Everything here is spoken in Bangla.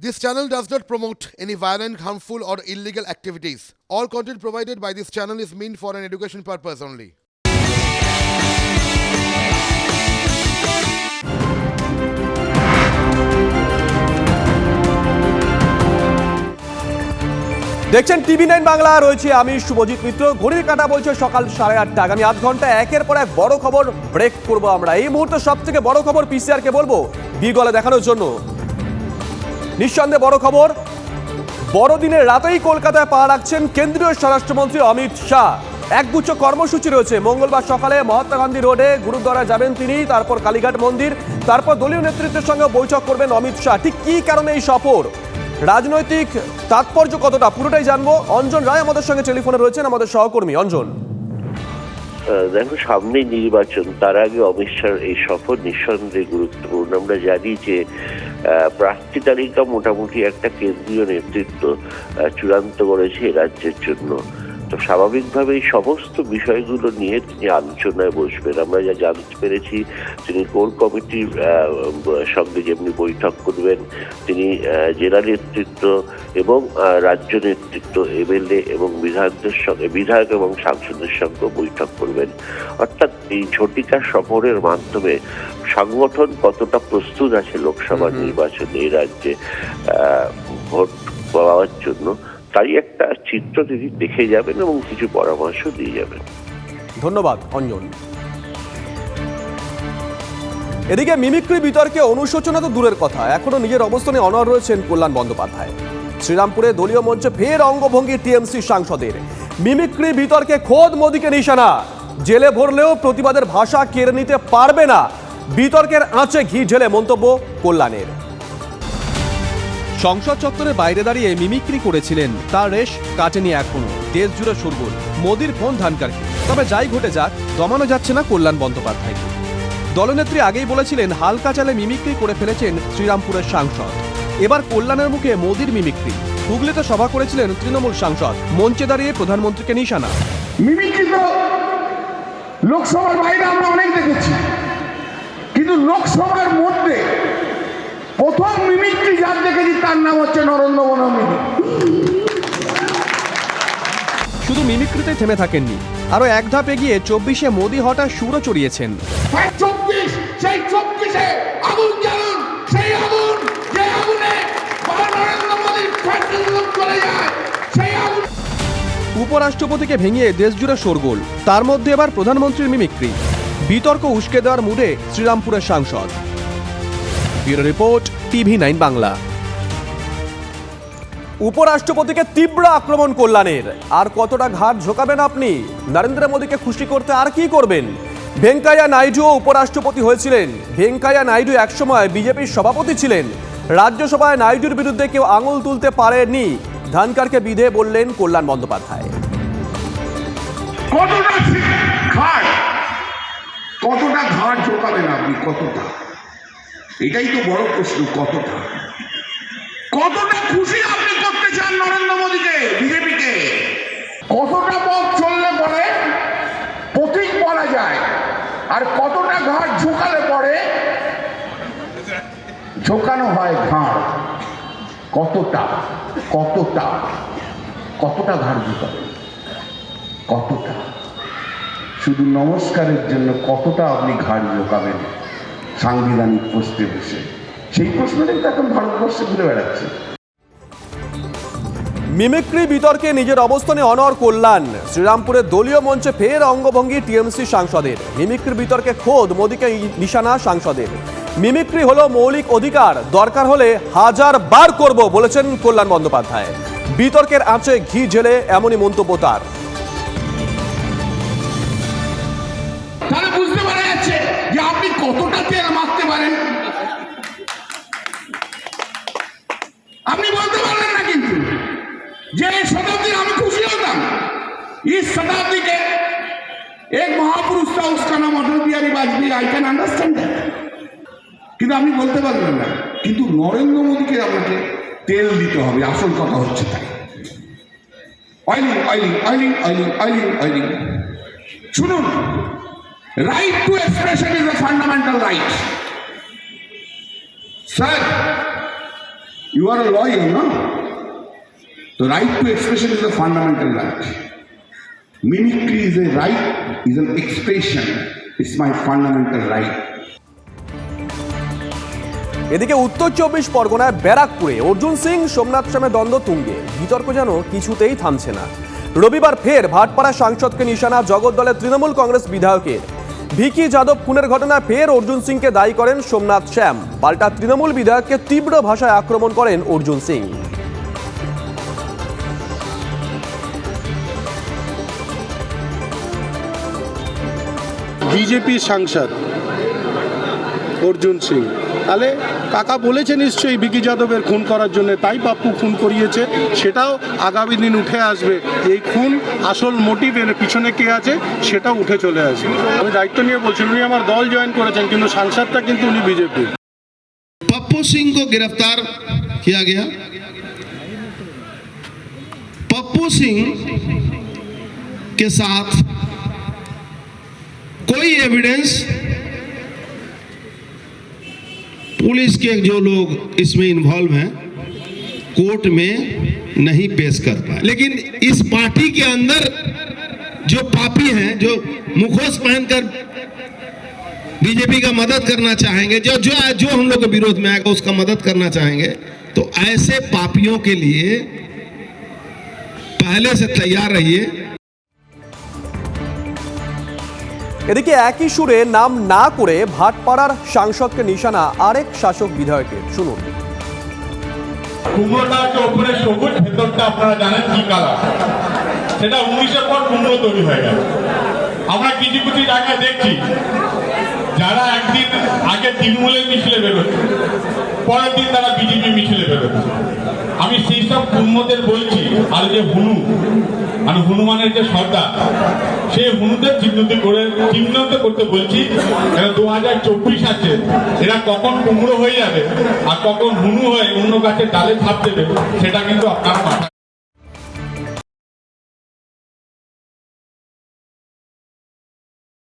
This channel does not promote any violent, harmful, or illegal activities. All content provided by this channel is meant for an education purpose only. দেখছেন টিভি নাইন বাংলা রয়েছে আমি শুভজিৎ মিত্র ঘড়ির কাটা বলছে সকাল সাড়ে আটটা আগামী আধ ঘণ্টা একের পর এক বড় খবর ব্রেক করব আমরা এই মুহূর্তে সব থেকে বড় খবর পিসিআর কে বলব বিগলে দেখানোর জন্য নিঃসন্দেহে বড় খবর, বড়দিনের রাতেই কলকাতায় পা রাখছেন কেন্দ্রীয় স্বরাষ্ট্রমন্ত্রী অমিত শাহ। একগুচ্ছ কর্মসূচি রয়েছে। মঙ্গলবার সকালে মহাত্মা গান্ধী রোডে গুরুদ্বারা যাবেন তিনি, তারপর কালীঘাট মন্দির, তারপর দলীয় নেতৃত্বের সঙ্গে বৈঠক করবেন অমিত শাহ। ঠিক কী কারণে এই সফর? রাজনৈতিক তাৎপর্য কতটা? পুরোটাই জানব। অঞ্জন রায় আমাদের সঙ্গে টেলিফোনে রয়েছেন আমাদের সহকর্মী। অঞ্জন। দেখো, সামনে নির্বাচন, তার আগে অমিত শাহ এই সফর নিঃসন্দেহে গুরুত্বপূর্ণ। আমরা জানি যে প্রার্থী তালিকা মোটামুটি একটা কেন্দ্রীয় নেতৃত্ব চূড়ান্ত করেছে রাজ্যের জন্য। তো স্বাভাবিকভাবেই সমস্ত বিষয়গুলো নিয়ে তিনি আলোচনায় বসবেন। আমরা যা জানতে পেরেছি তিনি কোর কমিটির সঙ্গে যেমনি বৈঠক করবেন তিনি জেলা নেতৃত্ব এবং রাজ্য নেতৃত্ব এমএলএ এবং বিধায়কদের সঙ্গে বিধায়ক এবং সাংসদের সঙ্গে বৈঠক করবেন। অর্থাৎ এই ঝটিকা সফরের মাধ্যমে সংগঠন কতটা প্রস্তুত আছে লোকসভা নির্বাচনে এই রাজ্যে ভোট পাওয়ার জন্য তাই একটা চিত্র তিনি দেখে যাবেন এবং কিছু পরামর্শ দিয়ে যাবেন। ধন্যবাদ, অঞ্জন। এদিকে মিমিক্রি বিতর্কে অনুশোচনা তো দূরের কথা। এখনও নিজের অবস্থানে অনর রয়েছেন কল্যাণ বন্দ্যোপাধ্যায়। শ্রীরামপুরে দলীয় মঞ্চে ফের অঙ্গভঙ্গি টিএমসি সাংসদের। মিমিক্রি বিতর্কে খোদ মোদীকে নিশানা। জেলে ভরলেও প্রতিবাদের ভাষা কেড়ে নিতে পারবে না। বিতর্কের আঁচে ঘি ঢেলে মন্তব্য কল্যাণের। সংসদ চত্বরে বাইরে দাঁড়িয়ে মিমিক্রি করেছিলেন। তার রেশ কাটেনি এখনও। দেশ জুড়ে সরগোল মোদির ফোন ধানকারকে। তবে যাই ঘটে যাক, দমানো যাচ্ছে না কল্যাণ বন্দ্যোপাধ্যায়কে। দলনেত্রী আগেই বলেছিলেন হালকা চালে মিমিক্রি করে ফেলেছেন শ্রীরামপুরের সাংসদ। এবার কল্যাণের মুখে মোদির মিমিক্রি। হুগলিতে সভা করেছিলেন তৃণমূল সাংসদ। মঞ্চে দাঁড়িয়ে প্রধানমন্ত্রীকে নিশানা। মিমিক্রি তো লোকসভার বাইরে আমরা অনেক দেখেছি। কিন্তু লোকসভার মধ্যে প্রথম মিমিক্রি যার দেখেছি তার নাম হচ্ছে নরেন্দ্র মোদী শুধু মিমিক্রিতে থেমে থাকেননি আরও এক ধাপ এগিয়ে চব্বিশে মোদি হঠাৎ সুরও চড়িয়েছেন। চব্বিশ সেই চব্বিশে আগুন জ্বালুন সেই আগুন যে আগুনে বাবা নরেন্দ্র মোদীর ফ্যাক্টরি চলে যায় সেই আগুন উপরাষ্ট্রপতিকে ভেঙিয়ে দেশজুড়ে শোরগোল তার মধ্যে এবার প্রধানমন্ত্রীর মিমিক্রি। বিতর্ক উস্কে দেওয়ার মুডে শ্রীরামপুরের সাংসদ। Bureau report, TV nine Bangla. উপরাষ্ট্রপতিকে তীব্র আক্রমণ কল্যাণের। আর কতটা ঘাট ঝোকাবেন আপনি? নরেন্দ্র মোদীকে খুশি করতে আর কি করবেন? ভেঙ্কাইয়া নাইডুও উপরাষ্ট্রপতি হয়েছিলেন। ভেঙ্কাইয়া নাইডু একসময় বিজেপির সভাপতি ছিলেন। রাজ্যসভায় নাইডুর বিরুদ্ধে কেউ আঙুল তুলতে পারেনি ধানকারকে বিধে বললেন কল্যাণ বন্দ্যোপাধ্যায়। কতটা ঘাট? ঢোকাবেন আপনি? কতটা? এটাই তো বড় প্রশ্ন, কতটা? কতটা খুশি আপনি করতে চান নরেন্দ্র মোদীকে, বিজেপিকে? কতটা পথ চললে পরে পথিক বলা যায়, আর কতটা ঘাট ঝোঁকালে পরে ঝোঁকানো হয় ঘাট? কতটা কতটা কতটা ঘাট ঝোঁকাবে? কতটা? শুধু নমস্কারের জন্য কতটা আপনি ঘাড় ঝোঁকাবেন? সাংবিধানিক পোস্টে বসে। সেই প্রশ্নটাই তো এখন ভারতবর্ষে ঘুরে বেড়াচ্ছে। মিমিক্রি বিতর্কে নিজের অবস্থানে অনর কল্যাণ। শ্রীরামপুরের দলীয় মঞ্চে ফের অঙ্গভঙ্গি টিএমসি সাংসদের। মিমিক্রি বিতর্কে খোদ মোদীকে নিশানা সাংসদের। মিমিক্রি হলো মৌলিক অধিকার দরকার হলে হাজার বার করব বলেছেন কল্যাণ বন্দ্যোপাধ্যায়। বিতর্কের আঁচে ঘি ঝেলে এমনই মন্তব্য তার। আপনি কতটা তেল মারতে পারেন আপনি বলতে পারলেন না কিন্তু যে এই শতাব্দী আমি খুশি হতাম इस शताब्दी के एक महापुरुष था उसका नाम Atal Bihari Vajpayee I can understand কিন্তু আপনি বলতে পারবেন না কিন্তু নরেন্দ্র মোদীকে আপনাকে তেল দিতে হবে আসল কথা হচ্ছে তাই oiling oiling oiling oiling oiling oiling শুনুন right to expression is a fundamental right sir You are a lawyer, no? The right to expression is a fundamental right. Mimicry is a right, is an expression. It's my fundamental right. এদিকে উত্তর চব্বিশ পরগনায় ব্যারাকপুরে অর্জুন সিং সোমনাথ শ্যামের দ্বন্দ্ব তুঙ্গে বিতর্ক যেন কিছুতেই থামছে না রবিবার ফের ভাটপাড়া সাংসদকে নিশানা জগদ্দলের তৃণমূল কংগ্রেস বিধায়কের ভিকি যাদব খুনের ঘটনা ফের অর্জুন সিংকে দায়ী করেন সোমনাথ শ্যাম। পাল্টা তৃণমূল বিধায়ককে তীব্র ভাষায় আক্রমণ করেন অর্জুন সিং। বিজেপি সাংসদ অর্জুন সিং। তাহলে কাকা বলেছে নিশ্চয়ই বিকি যাদবের খুন করার জন্য তাই পাপ্পু খুন করিয়েছে সেটাও আগামী দিন উঠে আসবে এই খুন আসল মোটিভ এর পিছনে কে আছে সেটাও উঠে চলে আসবে আমি দায়িত্ব নিয়ে বলছি উনি আমার দল জয়েন করেছেন কিন্তু সাংসদটা কিন্তু উনি বিজেপি पप्पू सिंह को गिरफ्तार किया गया पप्पू सिंह के साथ कोई एविडेंस पुलिस के जो लोग इसमें इन्वॉल्व हैं कोर्ट में नहीं पेश कर पाए। लेकिन इस पार्टी के अंदर जो पापी हैं, जो मुखोश पहनकर बीजेपी का मदद करना चाहेंगे, जो जो जो हम लोग के विरोध में आएगा, उसका मदद करना चाहेंगे तो ऐसे पापियों के लिए पहले से तैयार रहिए। এদিকে একই সুরে নাম না করে ভাটপাড়ার সাংসদকে নিশানা আরেক শাসক বিধায়কের শুনুন। সেটা পর তৈরি আমরা কিছু কিছু জায়গায় দেখছি, যারা একদিন আগে তৃণমূলের মিছিলে বেরোচ্ছে, পরের দিন তারা বিজেপি মিছিলে বেরোচ্ছে। আমি সেই সব কুমড়োদের বলছি আর যে হুনু মানে হনুমানের যে সর্দার সেই হুনুদের চিহ্নিত করে, চিহ্নিত করতে বলছি দু হাজার চব্বিশ আছে, এরা কখন কুমড়ো হয়ে যাবে আর কখন হুনু হয়ে অন্য গাছের ডালে ছাপ দেবে, সেটা কিন্তু আপনার